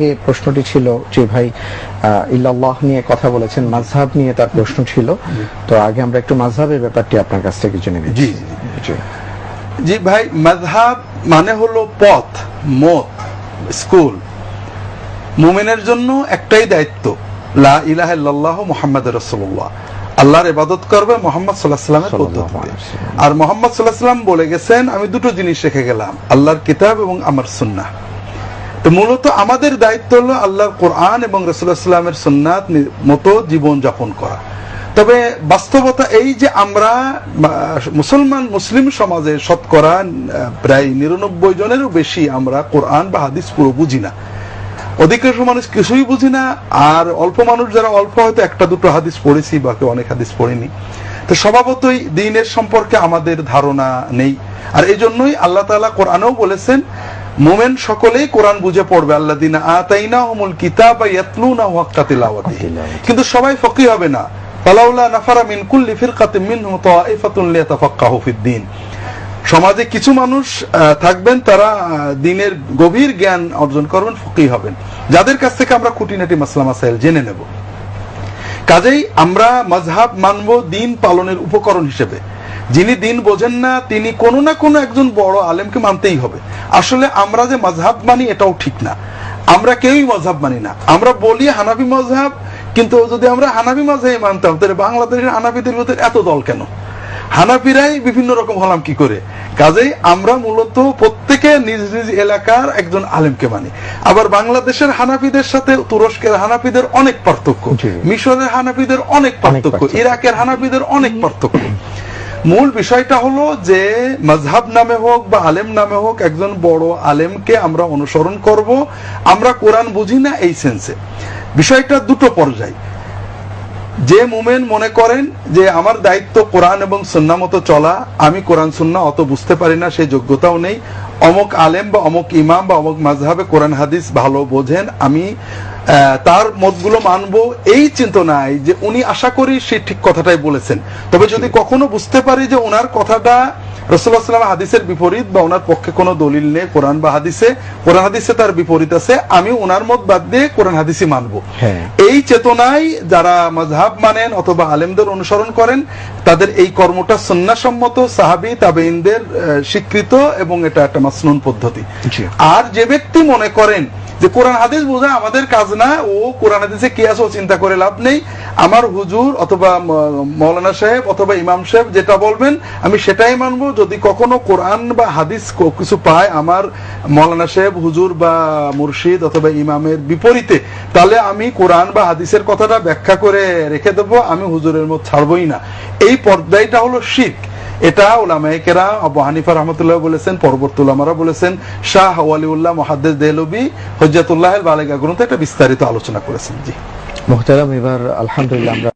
আগে প্রশ্নটি ছিল যে ভাই ইল্লাল্লাহ নিয়ে কথা বলেছেন মাযহাব নিয়ে তার প্রশ্ন ছিল। তো আগে আমরা একটু মাযহাবের ব্যাপারটি আপনার কাছ থেকে জেনে নিচ্ছি। জি, ভাই মাযহাব মানে হলো পথ মত স্কুল। মুমিনের জন্য একটাই দায়িত্ব লা ইলাহা ইল্লাল্লাহ মুহাম্মদ রাসূলুল্লাহ। আল্লাহর ইবাদত করবে মোহাম্মদ সাল্লাহ সাল্লামের পদ্ধতিতে। আর মোহাম্মদ সাল্লাহ সাল্লাম বলে গেছেন আমি দুটো জিনিস রেখে গেলাম আল্লাহর কিতাব এবং আমার সুন্নাহ। তো মূলত আমাদের দায়িত্ব হলো আল্লাহর কোরআন এবং রসুল্লাহ সাল্লামের সুন্নাত নি- মতো জীবন যাপন করা। তবে বাস্তবতা এই যে আমরা মুসলমান, মুসলিম সমাজে শতকরা প্রায় নিরানব্বই জনেরও বেশি আমরা কোরআন বা হাদিস পুরো বুঝি না। অধিকাংশ মানুষ কিছুই বুঝি না, আর অল্প মানুষ যারা অল্প হয়তো একটা দুটো হাদিস পড়েছি বা কেউ অনেক হাদিস পড়িনি। তো স্বভাবতই দিনের সম্পর্কে আমাদের ধারণা নেই। আর এই জন্যই আল্লাহ তাআলা কোরআনেও বলেছেন মোমেন সকলেই কোরআন বুঝে পড়বে আল্লাহ দিন আতাইনা হুমুল কিতাব ইয়াতলুনা হাক্কা তিলাওয়াতি। কিন্তু সবাই ফকি হবে না। ফালাউলা নাফারা মিন কুল্লি ফিরকাতিন মিনহুম তাইফাতুন লিয়াতাফাক্কাহু ফিদ-দ্বীন সমাজে কিছু মানুষ থাকবেন তারা দিনের গভীর জ্ঞান অর্জন করবেন ফকি হবেন। যাদের কাছ থেকে আমরা খুঁটিনাটি মাসলা মাসাইল জেনে নেব। কাজেই আমরা মজহাব মানব দিন পালনের উপকরণ হিসেবে যিনি দিন বোঝেন না তিনি কোনো না কোনো একজন বড় আলেমকে মানতেই হবে। আসলে আমরা যে মজহাব মানি এটাও ঠিক না। আমরা কেউই মজহাব মানি না। আমরা বলি হানাফি মজহাব কিন্তু যদি আমরা হানাফি মজহাব মানতাম তাহলে বাংলাদেশের হানাফিদের ভিতরে এত দল কেন? হানাফিরাই বিভিন্ন রকম হলাম কি করে? কাজেই আমরা মূলত প্রত্যেকে নিজ নিজ এলাকার একজন আলেমকে মানি। আবার বাংলাদেশের হানাফিদের সাথে তুরস্কের হানাফিদের অনেক পার্থক্য মিশরের হানাফিদের অনেক পার্থক্য পার্থক্য। ইরাকের হানাফিদের অনেক পার্থক্য। মূল বিষয়টা হলো যে মজহাব নামে হোক বা আলেম নামে হোক একজন বড় আলেমকে আমরা অনুসরণ করব। আমরা কোরআন বুঝি না এই সেন্সে বিষয়টা দুটো পর্যায়। যে মুমেন মনে করেন যে আমার দায়িত্ব কোরআন এবং সন্না মতো চলা, আমি কোরআন সন্না অত বুঝতে পারি না সেই যোগ্যতাও নেই। অমক আলেম বা অমক ইমাম বা অমক মাঝহাবে কোরআন, হাদিস ভালো বোঝেন, আমি তার মতগুলো মানব এই চিন্তনায় যে উনি আশা করি সে ঠিক কথাটাই বলেছেন। তবে যদি কখনো বুঝতে পারি যে ওনার কথাটা রসুল্লাহ সাল্লাম হাদিসের বিপরীত বা ওনার পক্ষে কোনো দলিল নেই কোরআন বা হাদিসে। কোরআন হাদিসে তার বিপরীত আছে। আমি ওনার মত বাদ দিয়ে কোরআন হাদিসই মানবো। হ্যাঁ। এই চেতনায় যারা মজহাব মানেন অথবা আলেমদের অনুসরণ করেন তাদের এই কর্মটা সন্ন্যাসম্মত সাহাবি তাবেইনদের স্বীকৃত এবং এটা একটা মাসনুন পদ্ধতি। আর যে ব্যক্তি মনে করেন যে কোরআন হাদিস বোঝা আমাদের কাজ না, ও কোরআন হাদিসে কি আছে ও চিন্তা করে লাভ নেই। আমার হুজুর অথবা মৌলানা সাহেব অথবা ইমাম সাহেব যেটা বলবেন, আমি সেটাই মানবো। যদি কখনো কোরআন বা হাদিস কিছু পায় আমার মৌলানা সাহেব, হুজুর বা মুর্শিদ অথবা ইমামের বিপরীতে, তাহলে আমি কোরআন বা হাদিসের কথাটা ব্যাখ্যা করে রেখে দেবো। আমি হুজুরের মত ছাড়বই না। এই পর্যায়টা হলো শিখ এটা ওলামাইকেরা আবু হানিফা রহমতুল্লাহ বলেছেন, পরবর্তী ওলামারা বলেছেন, শাহ ওয়ালিউল্লাহ মহাদ্দেস দেহলবি হজ্জাতুল্লাহ বালেগা গ্রন্থে একটা বিস্তারিত আলোচনা করেছেন, জি। মোহতারাম, এবার আলহামদুলিল্লাহ আমরা